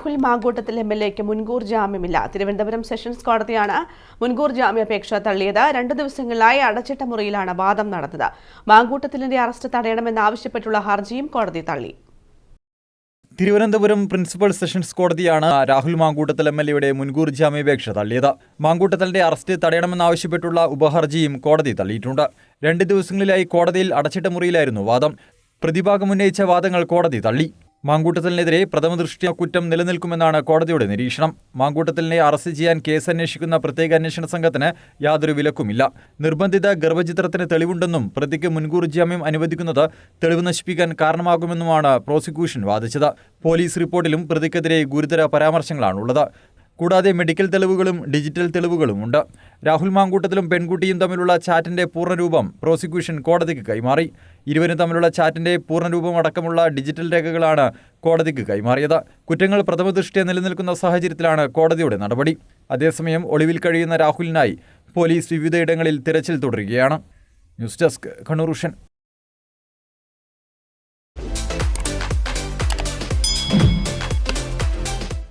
Rahul Mamkootathil M L എക്ക് മുൻകൂർ ജാമ്യമില്ല. Thiruvananthapuram sessions കോടതിയാണ് മുൻകൂർ ജാമ്യാപേക്ഷ തള്ളിയത്. രണ്ടു ദിവസങ്ങളിലായി അടച്ചിട്ട മുറിയിലാണ് വാദം നടന്നത്. മാങ്കൂട്ടത്തിലിന്റെ അറസ്റ്റ് തടയണമെന്നാവശ്യപ്പെട്ടുള്ള ഹർജിയും കോടതി തള്ളി. തിരുവനന്തപുരം പ്രിൻസിപ്പൽ സെഷൻസ് കോടതിയാണ് രാഹുൽ മാങ്കൂട്ടത്തിൽ എം എൽ എയുടെ മുൻകൂർ ജാമ്യാപേക്ഷ തള്ളിയത്. മാങ്കൂട്ടത്തലിന്റെ അറസ്റ്റ് തടയണമെന്നാവശ്യപ്പെട്ടുള്ള ഉപഹർജിയും കോടതി തള്ളിയിട്ടുണ്ട്. രണ്ട് ദിവസങ്ങളിലായി കോടതിയിൽ അടച്ചിട്ട മുറിയിലായിരുന്നു വാദം. പ്രതിഭാഗം ഉന്നയിച്ച വാദങ്ങൾ കോടതി തള്ളി. മാങ്കൂട്ടത്തലിനെതിരെ പ്രഥമദൃഷ്ട്യ കുറ്റം നിലനിൽക്കുമെന്നാണ് കോടതിയുടെ നിരീക്ഷണം. മാങ്കൂട്ടത്തലിനെ അറസ്റ്റ് ചെയ്യാൻ കേസ് അന്വേഷിക്കുന്ന പ്രത്യേക അന്വേഷണ സംഘത്തിന് യാതൊരു വിലക്കുമില്ല. നിർബന്ധിത ഗർഭചിത്രത്തിന് തെളിവുണ്ടെന്നും പ്രതിക്ക് മുൻകൂർ ജാമ്യം അനുവദിക്കുന്നത് തെളിവ് നശിപ്പിക്കാൻ കാരണമാകുമെന്നുമാണ് പ്രോസിക്യൂഷൻ വാദിച്ചത്. പോലീസ് റിപ്പോർട്ടിലും പ്രതിക്കെതിരെ ഗുരുതര പരാമർശങ്ങളാണുള്ളത്. കൂടാതെ മെഡിക്കൽ തെളിവുകളും ഡിജിറ്റൽ തെളിവുകളുമുണ്ട് രാഹുൽ മാങ്കൂട്ടത്തിലും പെൺകുട്ടിയും തമ്മിലുള്ള ചാറ്റിന്റെ പൂർണരൂപം പ്രോസിക്യൂഷൻ കോടതിക്ക് കൈമാറി. ഇരുവരും തമ്മിലുള്ള ചാറ്റിന്റെ പൂർണരൂപം അടക്കമുള്ള ഡിജിറ്റൽ രേഖകളാണ് കോടതിക്ക് കൈമാറിയത്. കുറ്റങ്ങൾ പ്രഥമദൃഷ്ടിയെ നിലനിൽക്കുന്ന സാഹചര്യത്തിലാണ് കോടതിയുടെ നടപടി. അതേസമയം ഒളിവിൽ കഴിയുന്ന രാഹുലിനായി പോലീസ് വിവിധയിടങ്ങളിൽ തിരച്ചിൽ തുടരുകയാണ്. News desk Kannur